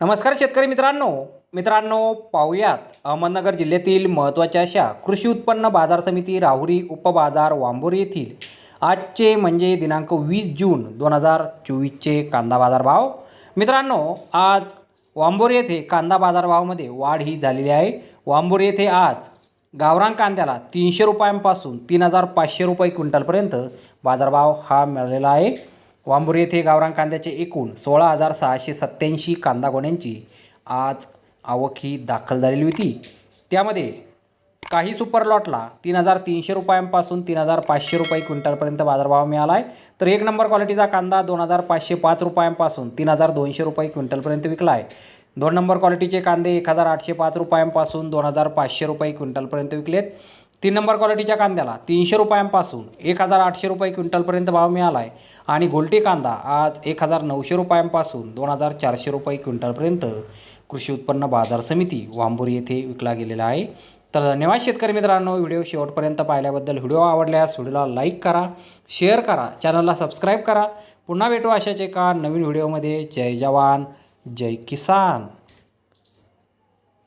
नमस्कार शेतकरी मित्रांनो. मित्रांनो पाहुयात अहमदनगर जिल्ह्यातील महत्त्वाच्या अशा कृषी उत्पन्न बाजार समिती राहुरी उपबाजार वांबोरी येथील आजचे म्हणजे दिनांक वीस जून दोन हजार चोवीसचे कांदा बाजार भाव. मित्रांनो आज वांबोरी येथे कांदा बाजारभावामध्ये वाढ ही झालेली आहे. वांबोरी येथे आज गावरान कांद्याला तीनशे रुपयांपासून तीन हजार पाचशे रुपये क्विंटलपर्यंत बाजारभाव हा मिळालेला आहे. वांबुरी येथे गावरान कांद्याचे एकूण सोळा हजार सहाशे सत्त्याऐंशी कांदा गोण्यांची आज आवक ही दाखल झालेली होती. त्यामध्ये काही सुपर लॉटला तीन हजार तीनशे रुपयांपासून तीन हजार पाचशे रुपये क्विंटलपर्यंत बाजारभाव मिळाला आहे तर एक नंबर क्वालिटीचा कांदा दोन हजार पाचशे पाच रुपयांपासून तीन हजार दोनशे रुपये क्विंटलपर्यंत विकला आहे दोन नंबर क्वालिटीचे कांदे एक हजार आठशे पाच रुपयांपासून दोन हजार पाचशे रुपये क्विंटलपर्यंत विकलेत. तीन नंबर क्वालिटीच्या कांद्याला तीनशे रुपयांपासून एक हजार आठशे रुपये क्विंटलपर्यंत भाव मिळाला आहे आणि गोल्टी कांदा आज एक हजार नऊशे रुपयांपासून दोन हजार चारशे रुपये क्विंटलपर्यंत कृषी उत्पन्न बाजार समिती वांबुरी येथे विकला गेलेला आहे. तर धन्यवाद शेतकरी मित्रांनो व्हिडिओ शेवटपर्यंत पाहिल्याबद्दल व्हिडिओ आवडल्यास व्हिडिओला लाईक करा शेअर करा चॅनलला सबस्क्राईब करा. पुन्हा भेटू अशाच एका नवीन व्हिडिओमध्ये. जय जवान जय किसान.